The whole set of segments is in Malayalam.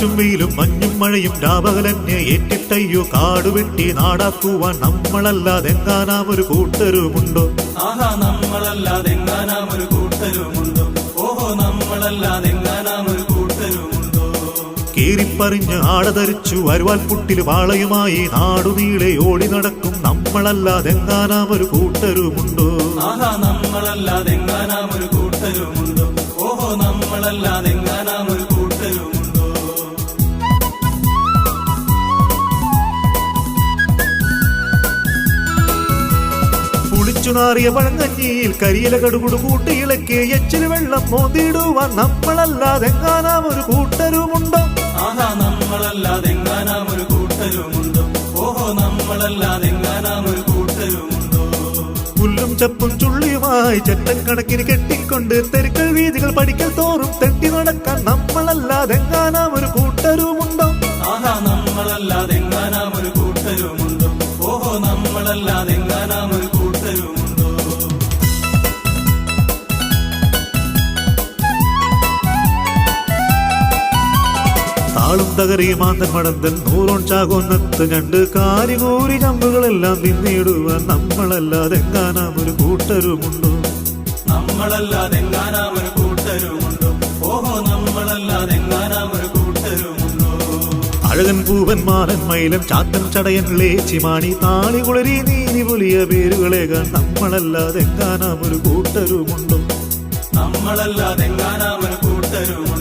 കാറ്റും വെയിലും മഞ്ഞും മഴയും രാപകലന്നെ ഏറ്റിട്ടയ്യോ കാടുവെട്ടി നാടാക്കുവാൻ നമ്മളല്ലാതെങ്ങാനാം ഒരു കൂട്ടരുമുണ്ടോ? ആഹാ നമ്മളല്ലാതെങ്ങാനാം ഒരു കൂട്ടരുമുണ്ടോ? ഓഹോ നമ്മളല്ലാതെങ്ങാനാം ഒരു കൂട്ടരുമുണ്ടോ? കീറിപ്പറിഞ്ഞ് ആടതരിച്ചു വരുവാൻ പുട്ടിൽ വാളയുമായി നാടുനീളെ ഓടി നടക്കും നമ്മളല്ലാതെങ്ങാനാം ഒരു കൂട്ടരുമുണ്ടോ? ആഹാ നമ്മളല്ലാതെങ്ങാനാം ഒരു കൂട്ടരുമുണ്ടോ? ഓഹോ നമ്മളല്ലാതെങ്ങാനാം പുളിച്ചു നാറിയ പഴങ്കഞ്ഞിയിൽ കരിയില കടുകുടു കൂട്ടിയിളക്കി എച്ചിൽ വെള്ളം മോതിടുവാൻ നമ്മളല്ലാതെങ്ങാനാം ഒരു കൂട്ടരുമുണ്ടോ. ആഹാ നമ്മളല്ലാതെങ്ങാനാം ഒരു കൂട്ടരുമുണ്ടോ. ഓഹോ നമ്മളല്ലാതെങ്ങാനാം ഒരു കൂട്ടരുമുണ്ടോ. പുല്ലും ചപ്പും ചുള്ളിയുമായി ചെറ്റക്കണക്കിന് കെട്ടിക്കൊണ്ട് തെരുക്കൾ വീതികൾ പഠിക്കൽ തോറും തെട്ടി നടക്കാൻ നമ്മളല്ലാതെങ്ങാനാം ഒരു കൂട്ടരുമുണ്ടോ. ആഹാ നമ്മളല്ലാതെങ്ങാനാം താളും തകറിയ ആന്തൻ മടന്തൻ നൂറോൺ ചാകോന്നത്ത് ഞണ്ട് കാരികൂരി ചമ്പുകളെല്ലാം പിന്നിടുവാൻ നമ്മളല്ലാതെങ്ങാനാം ഒരു കൂട്ടരുമുണ്ടോ? നമ്മളല്ലാതെങ്ങാനാം ഒരു കൂട്ടരുമുണ്ടോ? ഓഹോ നമ്മളല്ലാതെങ്ങാനാം ഒരു കൂട്ടരുമുണ്ടോ? അഴകൻ പൂവൻ മാനൻ മയിലൻ ചാത്തൻ ചടയൻ ലേച്ചിമാണി താളി കുളരി നീനി പുലിയ പേരുകളേകാൻ നമ്മളല്ലാതെങ്ങാനാം ഒരു കൂട്ടരുമുണ്ടോ? നമ്മളല്ലാതെങ്ങാനാം ഒരു കൂട്ടരുമുണ്ടോ?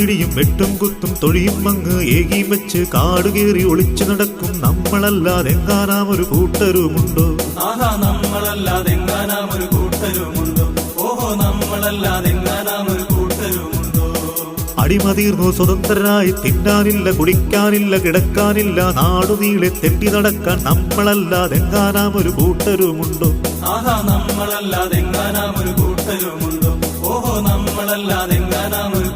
ഇടിയും വെട്ടും കുത്തും തൊഴിയും മങ്ങ് ഏകി വെച്ച് കാടുകേറി ഒളിച്ചു നടക്കും. നമ്മളല്ലാതെങ്ങാനാം ഒരു കൂട്ടരുമുണ്ടോ? ആഹാ നമ്മളല്ലാതെങ്ങാനാം ഒരു കൂട്ടരുമുണ്ടോ? ഓഹോ ഒരു കൂട്ടരുമുണ്ടോ? അടിമതീർന്നു സ്വതന്ത്രരായി തിന്നാനില്ല കുടിക്കാനില്ല കിടക്കാനില്ല നാടുനീളെ തെറ്റി നടക്കാൻ നമ്മളല്ലാതെ എങ്ങാനാം ഒരു കൂട്ടരുമുണ്ടോ? ആഹാ നമ്മളല്ലാതെങ്ങാനാം ഒരു കൂട്ടരുമുണ്ടോ? ഓഹോ നമ്മളല്ലാതെ എങ്ങാനാം ഒരു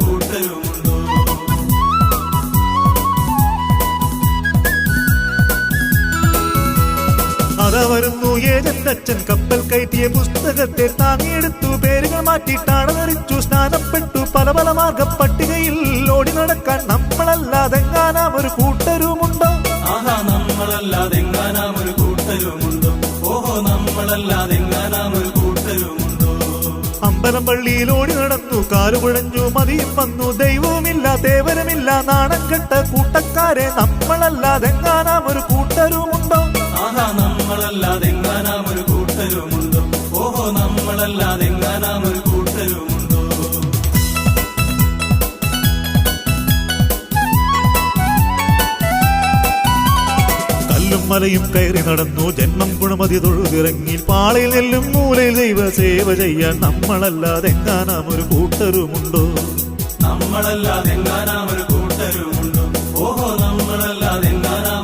അതാ വരുന്നു ഏജന്റച്ഛൻ കപ്പൽ കയറ്റിയ പുസ്തകത്തെ താങ്ങിയെടുത്തു. പേരുകൾ മാറ്റിയിട്ടാണ് ധരിച്ചു സ്നാനപ്പെട്ടു. പല പല മാർഗ പട്ടികയിൽ ഓടി നടക്കാൻ നമ്മളല്ലാതെങ്ങാനാം ഒരു കൂട്ടരുമുണ്ടോ? നമ്മളല്ലാതെങ്ങാനാം ഒരു കൂട്ടരുമുണ്ടോ? ഓഹോ കൂട്ടരുമുണ്ടോ അമ്പലം പള്ളിയിൽ ഓടി നടന്നു. കാലുകുഴഞ്ഞു മതിയും വന്നു. ദൈവവുമില്ല ദേവനുമില്ല നാണം കെട്ട കൂട്ടക്കാരെ നമ്മളല്ലാതെങ്ങാനാം ഒരു കൂട്ടരുമുണ്ടോ? നമ്മളല്ലാതെങ്ങാനാം ഒരു കൂട്ടരുമുണ്ടോ? ഓഹോ നമ്മളല്ലാതെങ്ങാനാം മലയും കയറി നടന്നു. ജന്മം ഗുണമതി തൊഴുതിറങ്ങി. പാളയിൽ നെല്ലും മൂലയിൽ ദൈവ സേവ ചെയ്യാൻ നമ്മളല്ലാതെങ്ങാനാം ഒരു കൂട്ടരുമുണ്ടോ? നമ്മളല്ലാതെങ്ങാനാം ഒരു കൂട്ടരുമുണ്ടോ? ഓഹോ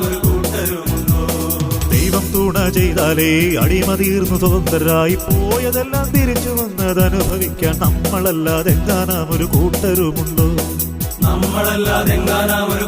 ഒരു കൂട്ടരുമുണ്ടോ? ദൈവം തുണ ചെയ്താലേ അടിമതീർന്നു സ്വതന്ത്രരായി പോയതെല്ലാം തിരിച്ചു വന്നത് അനുഭവിക്കാൻ നമ്മളല്ലാതെ എങ്ങാനാം ഒരു കൂട്ടരുമുണ്ടോ? നമ്മളല്ലാതെ എങ്ങാനാം ഒരു